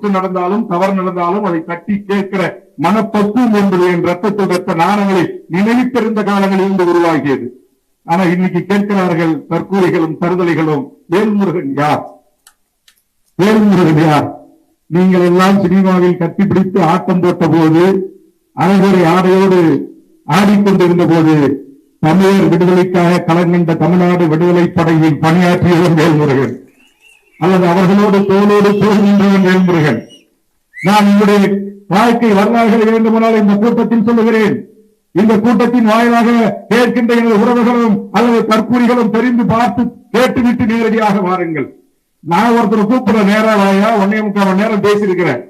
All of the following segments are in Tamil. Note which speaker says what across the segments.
Speaker 1: குற்றம் நடந்தாலும் தவறு நடந்தாலும் அதை தட்டி கேட்கிற மனப்பக்குவம் என்பது என் ரத்தத்தில் ரத்த நாணங்களை நினைவித்திருந்த காலங்களில் இருந்து உருவாகியது. ஆனா இன்னைக்கு கேட்கிறார்கள் தற்கொலைகளும் தருதலைகளும் வேல்முருகன் யார்? வேல்முருகன் யார்? நீங்கள் எல்லாம் சினிமாவில் கட்டிப்பிடித்து ஆட்டம் போட்ட போது அரைகுறை ஆடையோடு ஆடிக்கொண்டிருந்த போது தமிழர் விடுதலைக்காக களங்கண்ட தமிழ்நாடு விடுதலை படையில் பணியாற்றியவர் வேல்முருகன். அல்லது அவர்களோடு தோளோடு தோல் நின்றவன் வேல்முருகன் நான் என்னுடைய வாழ்க்கை வரலாறுகளை வேண்டுமானால் இந்த கூட்டத்தில் சொல்லுகிறேன். இந்த கூட்டத்தின் வாயிலாக கேட்கின்ற எனது உறவுகளும் அல்லது கற்பூரிகளும் தெரிந்து பார்த்து கேட்டுவிட்டு நேரடியாக வாருங்கள். நான் ஒருத்தர் கூப்பிட நேரா வாயா ஒன்னே முக்கால் மணி நேரம் பேசியிருக்கிறேன்.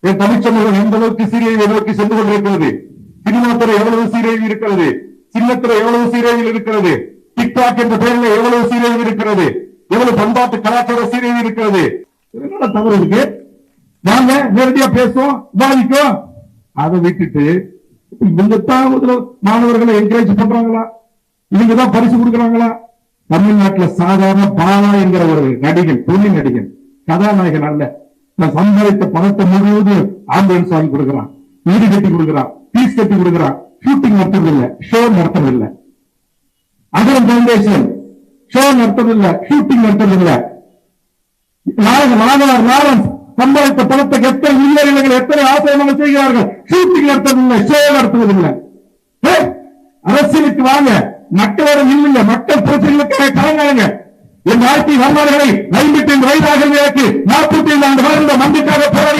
Speaker 1: என் தமிழ்ச்சமூகம் எந்த அளவுக்கு சீரியலை நோக்கி சென்று கொண்டிருக்கிறது? சினிமா துறை எவ்வளவு சீரழிவு இருக்கிறது? சின்னத்துறை எவ்வளவு சீரழிவில் இருக்கிறது? டிக்டாக் என்ற பெயரில் எவ்வளவு சீரழிவு இருக்கிறது? எவ்வளவு பண்பாட்டு கலாச்சார சீரழிவு இருக்கிறது. என்ன தவறு இருக்கு? வாங்க நேரடியா பேசுவோம் பாதிக்கும் அதை விட்டுட்டு இவங்க தான் முதல்ல மாணவர்களை என்கரேஜ் பண்றாங்களா? இவங்க தான் பரிசு கொடுக்கறாங்களா? தமிழ்நாட்டுல சாதாரண பாலா என்கிற ஒரு நடிகன் துணை நடிகன் கதாநாயகன் அல்ல. நான் சம்பாதித்த பணத்தை முழுவதும் ஆம்புலன்ஸ் வாங்கி கொடுக்கறான். வீடு கட்டி கொடுக்கறான். பீஸ் கட்டி கொடுக்கறான். ஷூட்டிங் நடத்துறதில்லை ஷோ நடத்துறதில்லை அகரம் பவுண்டேஷன் ஷோ நடத்துறதில்லை ஷூட்டிங் நடத்துறதில்லை நாயகர் மாணவர் லாரன்ஸ் சம்பாதித்த பணத்தை எத்தனை மில்லியர்கள் எத்தனை ஆசிரியர்கள் செய்கிறார்கள்? Shooting நடத்துவதில்லை show நடத்துவதில்லை. ஏ, அரசியலுக்கு வாங்க மக்களோட இல்லைங்க மக்கள் பிரச்சனைகளுக்காக கலங்காங்க என் வாழ்க்கை வரலாறுகளை ஐம்பத்தி ஐந்து வயதாக எனக்கு நாற்பத்தி ஐந்து ஆண்டு வளர்ந்த மண்ணுக்காக போராடி